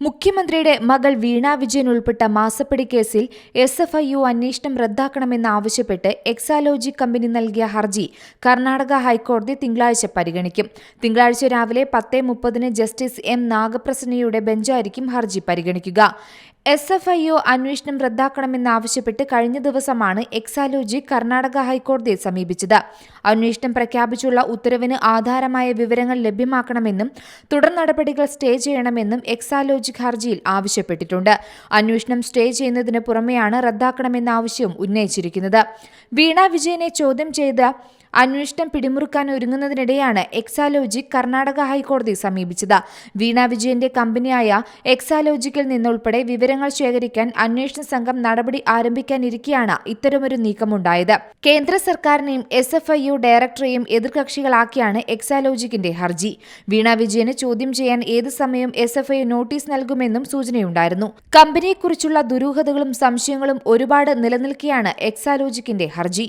മുഖ്യമന്ത്രിയുടെ മകൾ വീണ വിജയൻ ഉൾപ്പെട്ട മാസപ്പടി കേസിൽ എസ് എഫ് ഐ യു അന്വേഷണം റദ്ദാക്കണമെന്നാവശ്യപ്പെട്ട് എക്സാലോജി കമ്പനി നൽകിയ ഹർജി കർണാടക ഹൈക്കോടതി തിങ്കളാഴ്ച പരിഗണിക്കും. തിങ്കളാഴ്ച രാവിലെ പത്ത് മുപ്പതിന് ജസ്റ്റിസ് എം നാഗപ്രസന്നയുടെ ബെഞ്ചായിരിക്കും ഹർജി പരിഗണിക്കുക. എസ് എഫ് ഐ ഒ അന്വേഷണം റദ്ദാക്കണമെന്നാവശ്യപ്പെട്ട് കഴിഞ്ഞ ദിവസമാണ് എക്സാലോജി കർണാടക ഹൈക്കോടതിയെ സമീപിച്ചത്. അന്വേഷണം പ്രഖ്യാപിച്ചുള്ള ഉത്തരവിന് ആധാരമായ വിവരങ്ങൾ ലഭ്യമാക്കണമെന്നും തുടർ നടപടികൾ സ്റ്റേ ചെയ്യണമെന്നും എക്സാലോജി ഹർജിയിൽ ആവശ്യപ്പെട്ടിട്ടുണ്ട്. അന്വേഷണം സ്റ്റേ ചെയ്യുന്നതിന് പുറമെയാണ് റദ്ദാക്കണമെന്ന ആവശ്യവും ഉന്നയിച്ചിരിക്കുന്നത്. വീണ വിജയനെ ചോദ്യം ചെയ്ത അന്വേഷണം പിടിമുറുക്കാൻ ഒരുങ്ങുന്നതിനിടെയാണ് എക്സാലോജി കർണാടക ഹൈക്കോടതി സമീപിച്ചത്. വീണ വിജയന്റെ കമ്പനിയായ എക്സാലോജിക്കിൽ നിന്നുൾപ്പെടെ വിവരങ്ങൾ ശേഖരിക്കാൻ അന്വേഷണ സംഘം നടപടി ആരംഭിക്കാനിരിക്കെയാണ് ഇത്തരമൊരു നീക്കമുണ്ടായത്. കേന്ദ്ര സർക്കാരിനെയും എസ് എഫ് ഐ യു ഡയറക്ടറെയും എതിർകക്ഷികളാക്കിയാണ് എക്സാലോജിക്കിന്റെ ഹർജി. വീണ വിജയന് ചോദ്യം ചെയ്യാൻ ഏത് സമയം എസ് എഫ് ഐ നോട്ടീസ് നൽകുമെന്നും സൂചനയുണ്ടായിരുന്നു. കമ്പനിയെക്കുറിച്ചുള്ള ദുരൂഹതകളും സംശയങ്ങളും ഒരുപാട് നിലനിൽക്കെയാണ് എക്സാലോജിക്കിന്റെ ഹർജി.